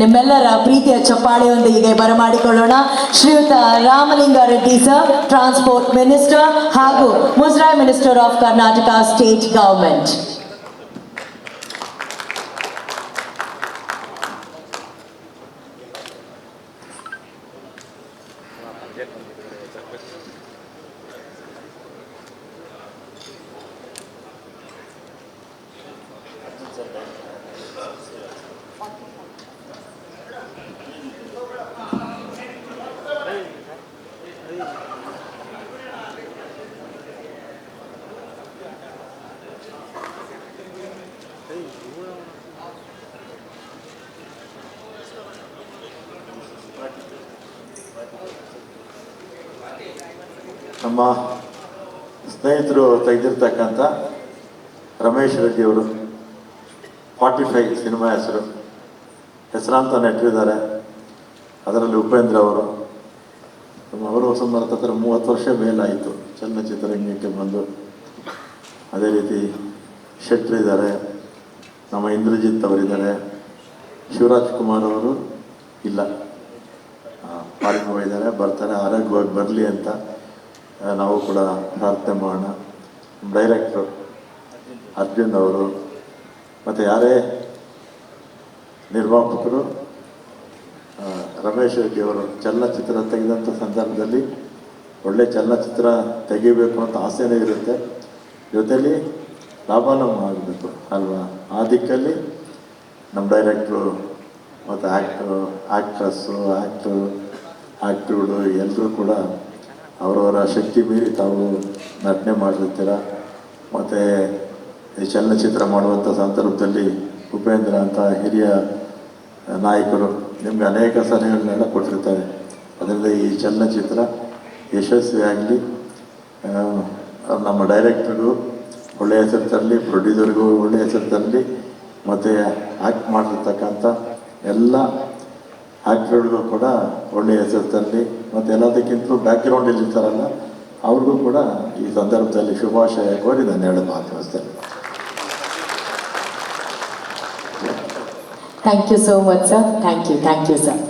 ನಿಮ್ಮೆಲ್ಲರ ಪ್ರೀತಿಯ ಚಪ್ಪಾಳೆಯೊಂದಿಗೆ ಬರಮಾಡಿಕೊಳ್ಳೋಣ ಶ್ರೀಯುತ Ramalinga Reddy sir transport minister ಹಾಗೂ ಮುಜರಾಯಿ minister of Karnataka state government ನಮ್ಮ ಸ್ನೇಹಿತರು ತೆಗೆದಿರ್ತಕ್ಕಂಥ ರಮೇಶ್ ರೆಡ್ಡಿ ಅವರು ಫಾರ್ಟಿ ಫೈವ್ ಸಿನಿಮಾ ಹೆಸರು, ಹೆಸರಾಂತ ನೆಟ್ಟಿದ್ದಾರೆ ಅದರಲ್ಲಿ ಉಪೇಂದ್ರ ಅವರು. ನಮ್ಮ ಅವರು ಸುಮಾರು ಮೂವತ್ತು ವರ್ಷ ಮೇಲಾಯಿತು. ಚಲನಚಿತ್ರರಂಗಕ್ಕೆ ಬಂದು. ಅದೇ ರೀತಿ ಶೆಟ್ರ್ ಇದ್ದಾರೆ. ನಮ್ಮ ಇಂದ್ರಜಿತ್ ಅವರಿದ್ದಾರೆ ಶಿವರಾಜ್ ಕುಮಾರ್ ಅವರು ಇಲ್ಲ. ಫಾರಿನ್ ಹೋಗಿದ್ದಾರೆ ಬರ್ತಾರೆ. ಆರೋಗ್ಯವಾಗಿ ಬರಲಿ ಅಂತ ನಾವು ಕೂಡ ಪ್ರಾರ್ಥನೆ ಮಾಡೋಣ ಡೈರೆಕ್ಟ್ರು ಅರ್ಜುನ್ ಅವರು, ಮತ್ತು ಯಾರೇ ನಿರ್ಮಾಪಕರು ರಮೇಶ್ ರೆಡ್ಡಿ ಚಲನಚಿತ್ರ ತೆಗೆದಂಥ ಸಂದರ್ಭದಲ್ಲಿ ಒಳ್ಳೆ ಚಲನಚಿತ್ರ ತೆಗಿಬೇಕು ಅಂತ ಆಸೆನೇ ಇರುತ್ತೆ. ಜೊತೆಯಲ್ಲಿ ಲಾಭನೂ ಆಗಬೇಕು ಅಲ್ವಾ? ಆ ದಿಕ್ಕಲ್ಲಿ ನಮ್ಮ ಡೈರೆಕ್ಟ್ರು ಮತ್ತು ಆ್ಯಕ್ಟ್ರು ಆ್ಯಕ್ಟ್ರಸ್ಸು ಆ್ಯಕ್ಟ್ರು ಆ್ಯಕ್ಟ್ರುಗಳು ಎಲ್ಲರೂ ಕೂಡ ಅವರವರ ಶಕ್ತಿ ಮೀರಿ ತಾವು ನಟನೆ ಮಾಡಿರ್ತೀರ ಮತ್ತು ಈ ಚಲನಚಿತ್ರ ಮಾಡುವಂಥ ಸಂದರ್ಭದಲ್ಲಿ ಉಪೇಂದ್ರ ಅಂತ ಹಿರಿಯ ನಾಯಕರು ನಿಮಗೆ ಅನೇಕ ಸಲಹೆಗಳನ್ನೆಲ್ಲ ಕೊಟ್ಟಿರ್ತಾರೆ. ಅದರಿಂದ ಈ ಚಲನಚಿತ್ರ ಯಶಸ್ವಿಯಾಗಲಿ. ನಮ್ಮ ಡೈರೆಕ್ಟರ್ಗೂ ಒಳ್ಳೆಯ ಹೆಸರು ತರಲಿ, ಪ್ರೊಡ್ಯೂಸರ್ಗೂ ಒಳ್ಳೆಯ ಹೆಸರು ತರಲಿ, ಮತ್ತು ಆ್ಯಕ್ಟ್ ಮಾಡಿರ್ತಕ್ಕಂಥ ಎಲ್ಲ ಆ್ಯಕ್ಟ್ರುಗಳಿಗೂ ಕೂಡ ಒಳ್ಳೆಯ ಹೆಸರು ತರಲಿ, ಮತ್ತು ಎಲ್ಲದಕ್ಕಿಂತಲೂ ಬ್ಯಾಕ್ಗ್ರೌಂಡಲ್ಲಿ ಇರ್ತಾರಲ್ಲ, ಅವ್ರಿಗೂ ಕೂಡ ಈ ಸಂದರ್ಭದಲ್ಲಿ ಶುಭಾಶಯ ಕೋರಿ ನಾನು ಹೇಳೋದು ಮಾತನಾಡ್ತೇನೆ thank you so much sir thank you thank you sir